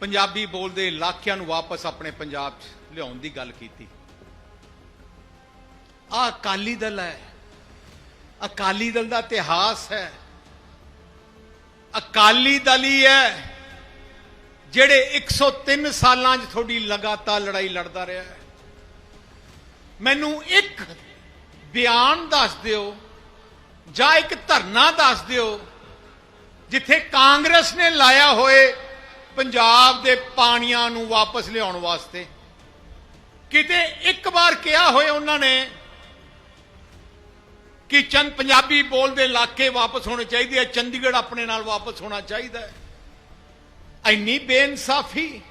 ਪੰਜਾਬੀ ਬੋਲਦੇ ਇਲਾਕਿਆਂ ਨੂੰ ਵਾਪਸ ਆਪਣੇ ਪੰਜਾਬ 'ਚ ਲਿਆਉਣ ਦੀ ਗੱਲ ਕੀਤੀ। ਆ ਅਕਾਲੀ ਦਲ ਹੈ। ਅਕਾਲੀ ਦਲ ਦਾ ਇਤਿਹਾਸ ਹੈ। ਅਕਾਲੀ ਦਲ ਹੀ ਹੈ ਜਿਹੜੇ 103 ਸਾਲਾਂ 'ਚ ਤੁਹਾਡੀ ਲਗਾਤਾਰ ਲੜਾਈ ਲੜਦਾ ਰਿਹਾ ਹੈ। ਮੈਨੂੰ ਇੱਕ ਬਿਆਨ ਦੱਸ ਦਿਓ ਜਾਂ ਇੱਕ ਧਰਨਾ ਦੱਸ ਦਿਓ ਜਿੱਥੇ ਕਾਂਗਰਸ ਨੇ ਲਾਇਆ ਹੋਏ ਪੰਜਾਬ ਦੇ ਪਾਣੀਆਂ ਨੂੰ ਵਾਪਸ ਲਿਆਉਣ ਵਾਸਤੇ। ਕਿਤੇ ਇੱਕ ਵਾਰ ਕਿਹਾ ਹੋਏ ਉਹਨਾਂ ਨੇ ਕਿ ਚੰਦ ਪੰਜਾਬੀ ਬੋਲਦੇ ਇਲਾਕੇ ਵਾਪਸ ਹੋਣੇ ਚਾਹੀਦੇ ਆ, ਚੰਡੀਗੜ੍ਹ ਆਪਣੇ ਨਾਲ ਵਾਪਸ ਹੋਣਾ ਚਾਹੀਦਾ ਹੈ। ਇੰਨੀ ਬੇਇਨਸਾਫੀ।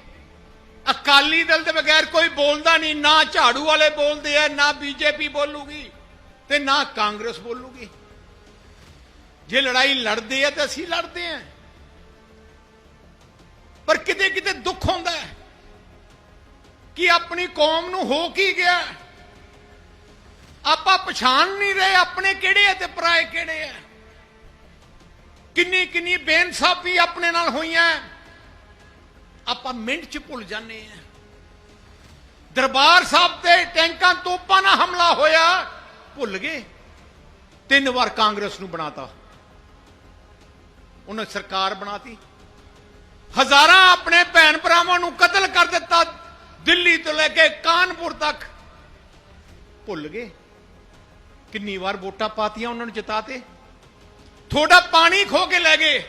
ਅਕਾਲੀ ਦਲ ਦੇ ਬਗੈਰ ਕੋਈ ਬੋਲਦਾ ਨਹੀਂ, ਨਾ ਝਾੜੂ ਵਾਲੇ ਬੋਲਦੇ ਆ, ਨਾ ਬੀਜੇਪੀ ਬੋਲੂਗੀ ਤੇ ਨਾ ਕਾਂਗਰਸ ਬੋਲੂਗੀ। ਜੇ ਲੜਾਈ ਲੜਦੇ ਆ ਤਾਂ ਅਸੀਂ ਲੜਦੇ ਆ। ਪਰ ਕਿਤੇ ਕਿਤੇ ਦੁੱਖ ਹੁੰਦਾ ਹੈ ਕਿ ਆਪਣੀ ਕੌਮ ਨੂੰ ਹੋ ਕੀ ਗਿਆ? ਆਪਾਂ ਪਛਾਣ ਨਹੀਂ ਰਹੇ ਆਪਣੇ ਕਿਹੜੇ ਆ ਤੇ ਪਰਾਏ ਕਿਹੜੇ ਆ? ਕਿੰਨੀ ਕਿੰਨੀ ਬੇਇਨਸਾਫੀ ਆਪਣੇ ਨਾਲ ਹੋਈਆਂ ਆਪਾਂ ਮਿੰਟ ਚ ਭੁੱਲ ਜਾਂਦੇ ਆ ਦਰਬਾਰ ਸਾਹਿਬ ਤੇ ਟੈਂਕਾਂ ਤੋਪਾਂ ਨਾਲ ਹਮਲਾ ਹੋਇਆ, ਭੁੱਲ ਗਏ। ਤਿੰਨ ਵਾਰ ਕਾਂਗਰਸ ਨੂੰ ਬਣਾਤਾ। ਉਹਨਾਂ ਸਰਕਾਰ ਬਣਾਤੀ। ਹਜ਼ਾਰਾਂ ਆਪਣੇ ਭੈਣ ਭਰਾਵਾਂ ਨੂੰ ਕਤਲ ਕਰ ਦਿੱਤਾ, ਦਿੱਲੀ ਤੋਂ ਲੈ ਕੇ ਕਾਨਪੁਰ ਤੱਕ। ਭੁੱਲ ਗਏ? ਕਿੰਨੀ ਵਾਰ ਵੋਟਾਂ ਪਾਤੀਆਂ ਉਹਨਾਂ ਨੂੰ ਜਿਤਾਤੇ? ਥੋੜਾ ਪਾਣੀ ਖੋ ਕੇ ਲੈ ਗਏ।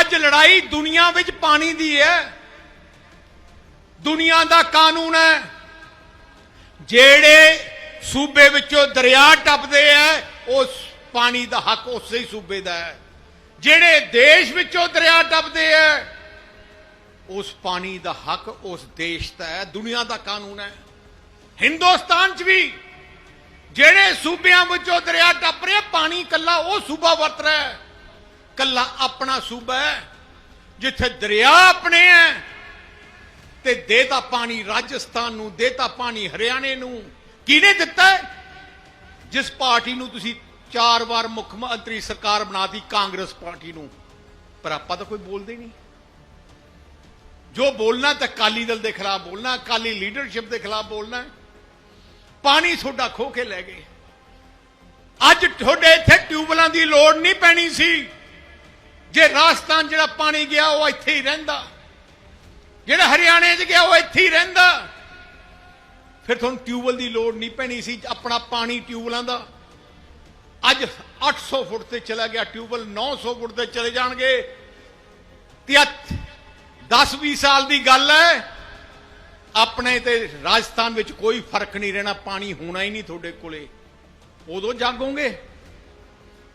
ਅੱਜ ਲੜਾਈ ਦੁਨੀਆ ਵਿੱਚ ਪਾਣੀ ਦੀ ਹੈ। ਦੁਨੀਆ ਦਾ ਕਾਨੂੰਨ ਹੈ। ਜਿਹੜੇ ਸੂਬੇ ਵਿੱਚੋਂ ਦਰਿਆ ਟੱਪਦੇ ਆ, ਉਸ ਪਾਣੀ ਦਾ ਹੱਕ ਉਸੇ ਹੀ ਸੂਬੇ ਦਾ ਹੈ। ਜਿਹੜੇ ਦੇਸ਼ ਵਿੱਚੋਂ ਦਰਿਆ ਟੱਪਦੇ ਆ ਉਸ ਪਾਣੀ ਦਾ ਹੱਕ ਉਸ ਦੇਸ਼ ਦਾ ਹੈ, ਦੁਨੀਆ ਦਾ ਕਾਨੂੰਨ ਹੈ। ਹਿੰਦੁਸਤਾਨ 'ਚ ਵੀ ਜਿਹੜੇ ਸੂਬਿਆਂ ਵਿੱਚੋਂ ਦਰਿਆ ਟੱਪ ਰਿਹਾ, ਪਾਣੀ ਕੱਲਾ ਉਹ ਸੂਬਾ ਵਰਤ ਰਿਹਾ ਹੈ। ਕੱਲਾ ਆਪਣਾ ਸੂਬਾ ਹੈ, ਜਿੱਥੇ ਦਰਿਆ ਆਪਣੇ ਹੈ ਤੇ ਦੇਤਾ ਪਾਣੀ ਰਾਜਸਥਾਨ ਨੂੰ ਦੇਤਾ ਪਾਣੀ ਹਰਿਆਣੇ ਨੂੰ। ਕਿਹਨੇ ਦਿੱਤਾ ਜਿਸ ਪਾਰਟੀ ਨੂੰ ਤੁਸੀਂ ਚਾਰ ਵਾਰ ਮੁੱਖ ਮੰਤਰੀ ਸਰਕਾਰ ਬਣਾਤੀ ਕਾਂਗਰਸ ਪਾਰਟੀ ਨੂੰ। ਪਰ ਆਪਾਂ ਤਾਂ ਕੋਈ ਬੋਲਦੇ ਨਹੀਂ। ਜੋ ਬੋਲਣਾ ਤਾਂ ਅਕਾਲੀ ਦਲ ਦੇ ਖਿਲਾਫ ਬੋਲਣਾ, ਅਕਾਲੀ ਲੀਡਰਸ਼ਿਪ ਦੇ ਖਿਲਾਫ ਬੋਲਣਾ ਪਾਣੀ ਤੁਹਾਡਾ ਖੋ ਕੇ ਲੈ ਗਏ। ਅੱਜ ਤੁਹਾਡੇ ਇੱਥੇ ਟਿਊਬਲਾਂ ਦੀ ਲੋੜ ਨਹੀਂ ਪੈਣੀ ਸੀ। ਜੇ ਰਾਜਸਥਾਨ ਜਿਹੜਾ ਪਾਣੀ ਗਿਆ, ਉਹ ਇੱਥੇ ਹੀ ਰਹਿੰਦਾ। ਜਿਹੜਾ ਹਰਿਆਣੇ 'ਚ ਗਿਆ, ਉਹ ਇੱਥੇ ਹੀ ਰਹਿੰਦਾ। ਫਿਰ ਤੁਹਾਨੂੰ ਟਿਊਬਲ ਦੀ ਲੋੜ ਨਹੀਂ ਪੈਣੀ ਸੀ, ਆਪਣਾ ਪਾਣੀ ਟਿਊਬਲਾਂ ਦਾ। ਅੱਜ 800 ਫੁੱਟ ਤੇ ਚਲਾ ਗਿਆ ਟਿਊਬਲ 900 ਫੁੱਟ ਤੇ ਚਲੇ ਜਾਣਗੇ। ਤੇ 10-20 ਸਾਲ ਦੀ ਗੱਲ ਹੈ। ਆਪਣੇ ਤੇ ਰਾਜਸਥਾਨ ਵਿੱਚ ਕੋਈ ਫ਼ਰਕ ਨਹੀਂ ਰਹਿਣਾ, ਪਾਣੀ ਹੋਣਾ ਹੀ ਨਹੀਂ ਤੁਹਾਡੇ ਕੋਲੇ। ਉਦੋਂ ਜਾਗੋਗੇ।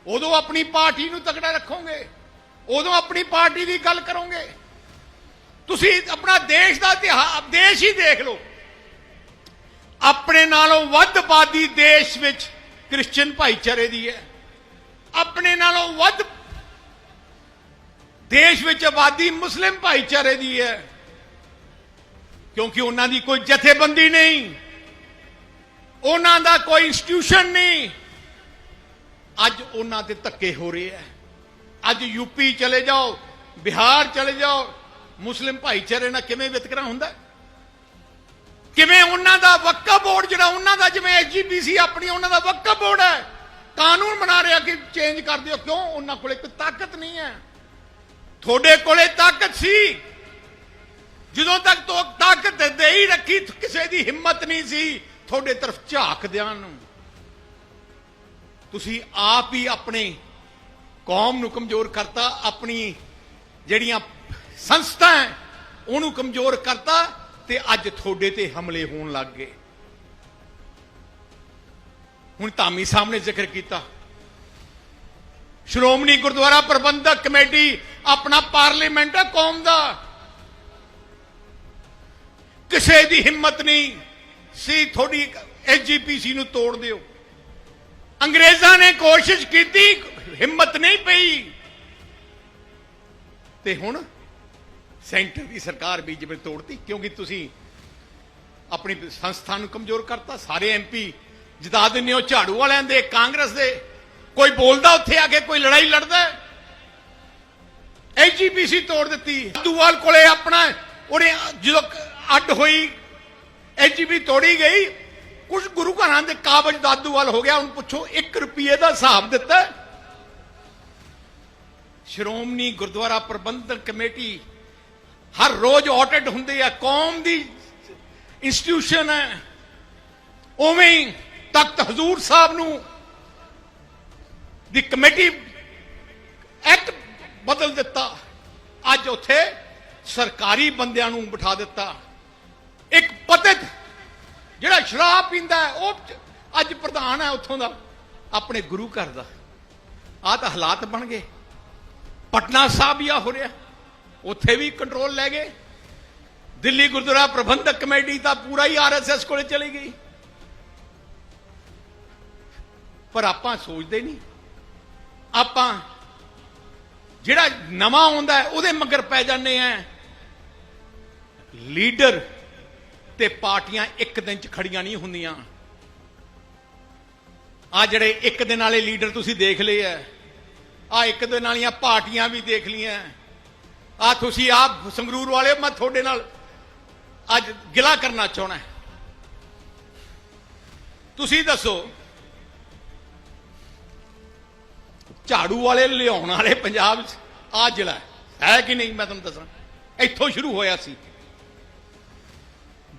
ਉਦੋਂ ਆਪਣੀ ਪਾਰਟੀ ਨੂੰ ਤਕੜਾ ਰੱਖੋਗੇ। ਉਦੋਂ ਆਪਣੀ ਪਾਰਟੀ ਦੀ ਗੱਲ ਕਰੋਗੇ। ਤੁਸੀਂ ਆਪਣਾ ਦੇਸ਼ ਦਾ ਇਤਿਹਾਸ ਦੇਸ਼ ਹੀ ਦੇਖ ਲਓ। ਆਪਣੇ ਨਾਲੋਂ ਵੱਧ ਆਬਾਦੀ ਦੇਸ਼ ਵਿੱਚ ਕ੍ਰਿਸਚੀਅਨ ਭਾਈਚਾਰੇ ਦੀ ਹੈ। ਆਪਣੇ ਨਾਲੋਂ ਵੱਧ ਦੇਸ਼ ਵਿੱਚ ਆਬਾਦੀ ਮੁਸਲਿਮ ਭਾਈਚਾਰੇ ਦੀ ਹੈ ਕਿਉਂਕਿ ਉਹਨਾਂ ਦੀ ਕੋਈ ਜਥੇਬੰਦੀ ਨਹੀਂ ਉਹਨਾਂ ਦਾ ਕੋਈ ਇੰਸਟੀਟਿਊਸ਼ਨ ਨਹੀਂ ਅੱਜ ਉਹਨਾਂ ਤੇ ਧੱਕੇ ਹੋ ਰਹੇ ਹੈ ਅੱਜ ਯੂਪੀ ਚਲੇ ਜਾਓ ਬਿਹਾਰ ਚਲੇ ਜਾਓ ਮੁਸਲਿਮ ਭਾਈਚਾਰੇ ਨਾਲ ਕਿਵੇਂ ਵਿਤਕਰਾ ਹੁੰਦਾ ਕਿਵੇਂ ਉਹਨਾਂ ਦਾ ਵਕਫ ਬੋਰਡ ਜਿਹੜਾ ਉਹਨਾਂ ਦਾ ਜਿਵੇਂ ਐਸਜੀਪੀਸੀ ਆਪਣੀ ਉਹਨਾਂ ਦਾ ਵਕਫ ਬੋਰਡ ਹੈ ਕਾਨੂੰਨ ਬਣਾ ਰਿਹਾ ਕਿ ਚੇਂਜ ਕਰ ਦਿਓ ਕਿਉਂ ਉਹਨਾਂ ਕੋਲ ਇੱਕ ਤਾਕਤ ਨਹੀਂ ਹੈ ਤੁਹਾਡੇ ਕੋਲੇ ਤਾਕਤ ਸੀ। ਜਦੋਂ ਤੱਕ ਤੋ ਤਾਕਤ ਦੇ ਹੀ ਰੱਖੀ ਕਿਸੇ ਦੀ ਹਿੰਮਤ ਨਹੀਂ ਸੀ ਤੁਹਾਡੇ ਤਰਫ ਝਾਕਦਿਆਂ ਨੂੰ। ਤੁਸੀਂ ਆਪ ਹੀ ਆਪਣੇ ਕੌਮ ਨੂੰ ਕਮਜ਼ੋਰ ਕਰਤਾ, ਆਪਣੀ ਜਿਹੜੀਆਂ ਸੰਸਥਾ ਹੈ, ਉਹਨੂੰ ਕਮਜ਼ੋਰ ਕਰਤਾ ਤੇ ਅੱਜ ਤੁਹਾਡੇ ਤੇ ਹਮਲੇ ਹੋਣ ਲੱਗ ਗਏ। ਹੁਣ ਧਾਮੀ ਸਾਹਮਣੇ ਜ਼ਿਕਰ ਕੀਤਾ। ਸ਼੍ਰੋਮਣੀ ਗੁਰਦੁਆਰਾ ਪ੍ਰਬੰਧਕ ਕਮੇਟੀ ਆਪਣਾ ਪਾਰਲੀਮੈਂਟ ਹੈ ਕੌਮ ਦਾ। ਕਿਸੇ ਦੀ ਹਿੰਮਤ ਨਹੀਂ ਸੀ ਤੁਹਾਡੀ ਐਸਜੀਪੀਸੀ ਨੂੰ ਤੋੜ ਦਿਓ। ਅੰਗਰੇਜ਼ਾਂ ਨੇ ਕੋਸ਼ਿਸ਼ ਕੀਤੀ, ਹਿੰਮਤ ਨਹੀਂ ਪਈ। ਤੇ ਹੁਣ ਸੈਂਟਰ ਦੀ ਸਰਕਾਰ ਬੀਜੇਪੀ ਨੇ ਤੋੜਤੀ, ਕਿਉਂਕਿ ਤੁਸੀਂ ਆਪਣੀ ਸੰਸਥਾ ਨੂੰ ਕਮਜ਼ੋਰ ਕਰਤਾ, ਸਾਰੇ ਐਮਪੀ ਜਿਤਾ ਦਿੰਦੇ ਹੋ, ਝਾੜੂ ਵਾਲਿਆਂ ਦੇ, ਕਾਂਗਰਸ ਦੇ। ਕੋਈ ਬੋਲਦਾ ਉੱਥੇ ਆ ਕੇ, ਕੋਈ ਲੜਾਈ ਲੜਦਾ ਐਜੀਪੀਸੀ ਤੋੜ ਦਿੱਤੀ। ਦੂਵਾਲ ਕੋਲੇ ਆਪਣਾ, ਉਹਨੇ ਜਦੋਂ ਅੱਡ ਹੋਈ ਐਜੀਬੀ ਤੋੜੀ ਗਈ। ਕੁਝ ਗੁਰੂ ਘਰਾਂ ਦੇ ਕਾਬਜ ਦਾਦੂਵਾਲ ਹੋ ਗਿਆ। ਹੁਣ ਪੁੱਛੋ 1 ਰੁਪਏ ਦਾ ਹਿਸਾਬ ਦਿੱਤਾ। ਸ਼੍ਰੋਮਣੀ ਗੁਰਦੁਆਰਾ ਪ੍ਰਬੰਧਕ ਕਮੇਟੀ, ਹਰ ਰੋਜ਼ ਆਡਿਟ ਹੁੰਦੇ ਹੈ ਕੌਮ ਦੀ ਇੰਸਟੀਟਿਊਸ਼ਨ ਹੈ ਉਵੇਂ ਤਖਤ ਹਜ਼ੂਰ ਸਾਹਿਬ ਨੂੰ ਦੀ ਕਮੇਟੀ ਐਕਟ ਬਦਲ ਦਿੱਤਾ। ਅੱਜ ਉੱਥੇ ਸਰਕਾਰੀ ਬੰਦਿਆਂ ਨੂੰ ਬਿਠਾ ਦਿੱਤਾ। ਇੱਕ ਪਤਿਤ ਜਿਹੜਾ ਸ਼ਰਾਬ ਪੀਂਦਾ ਉਹ ਅੱਜ ਪ੍ਰਧਾਨ ਹੈ ਉੱਥੋਂ ਦਾ, ਆਪਣੇ ਗੁਰੂ ਘਰ ਦਾ। ਆ ਤਾਂ ਹਾਲਾਤ ਬਣ ਗਏ। ਪਟਨਾ ਸਾਹਿਬ ਵੀ ਆ ਹੋ ਰਿਹਾ। ਉੱਥੇ ਵੀ ਕੰਟਰੋਲ ਲੈ ਗਏ। ਦਿੱਲੀ ਗੁਰਦੁਆਰਾ ਪ੍ਰਬੰਧਕ ਕਮੇਟੀ ਤਾਂ ਪੂਰਾ ਹੀ ਆਰਐਸਐਸ ਕੋਲੇ ਚਲੀ ਗਈ। ਪਰ ਆਪਾਂ ਸੋਚਦੇ ਨਹੀਂ। ਆਪਾਂ ਜਿਹੜਾ ਨਵਾਂ ਆਉਂਦਾ ਉਹਦੇ ਮਗਰ ਪੈ ਜਾਂਦੇ ਆ। ਲੀਡਰ ਤੇ ਪਾਰਟੀਆਂ ਇੱਕ ਦਿਨ ਚ ਖੜੀਆਂ ਨਹੀਂ ਹੁੰਦੀਆਂ। ਆ ਜਿਹੜੇ ਇੱਕ ਦਿਨ ਵਾਲੇ ਲੀਡਰ ਤੁਸੀਂ ਦੇਖ ਲਏ ਆ ਆ ਇੱਕ ਦਿਨ ਵਾਲੀਆਂ ਪਾਰਟੀਆਂ ਵੀ ਦੇਖ ਲਈਆਂ। ਆ ਤੁਸੀਂ ਆਪ ਸੰਗਰੂਰ ਵਾਲੇ ਮੈਂ ਤੁਹਾਡੇ ਨਾਲ ਅੱਜ ਗਿਲਾ ਕਰਨਾ ਚਾਹਣਾ ਤੁਸੀਂ ਦੱਸੋ ਝਾੜੂ ਵਾਲੇ ਲਿਆਉਣ ਵਾਲੇ ਪੰਜਾਬ 'ਚ। ਆ ਜ਼ਿਲ੍ਹਾ ਹੈ। ਕਿ ਨਹੀਂ ਮੈਂ ਤੁਹਾਨੂੰ ਦੱਸਾਂ। ਇੱਥੋਂ ਸ਼ੁਰੂ ਹੋਇਆ ਸੀ।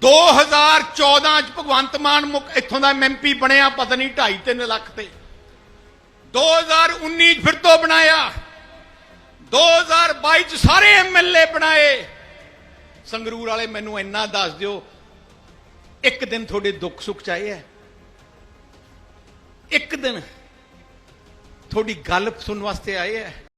2014 ਚ ਭਗਵੰਤ ਮਾਨ ਮੁੱਖ ਇੱਥੋਂ ਦਾ ਐਮਪੀ ਬਣਿਆ, ਪਤਾ ਨਹੀਂ 2.5 3 ਲੱਖ ਤੇ। 2019 ਚ ਫਿਰ ਤੋਂ ਬਣਾਇਆ। 2022 ਚ ਸਾਰੇ ਐਮਐਲਏ ਬਣਾਏ। ਸੰਗਰੂਰ ਵਾਲੇ ਮੈਨੂੰ ਇੰਨਾ ਦੱਸ ਦਿਓ, ਇੱਕ ਦਿਨ ਤੁਹਾਡੇ ਦੁੱਖ ਸੁੱਖ ਚਾਹੇ ਹੈ ਇੱਕ ਦਿਨ। ਤੁਹਾਡੀ ਗੱਲ ਸੁਣਨ ਵਾਸਤੇ ਆਏ ਹੈ।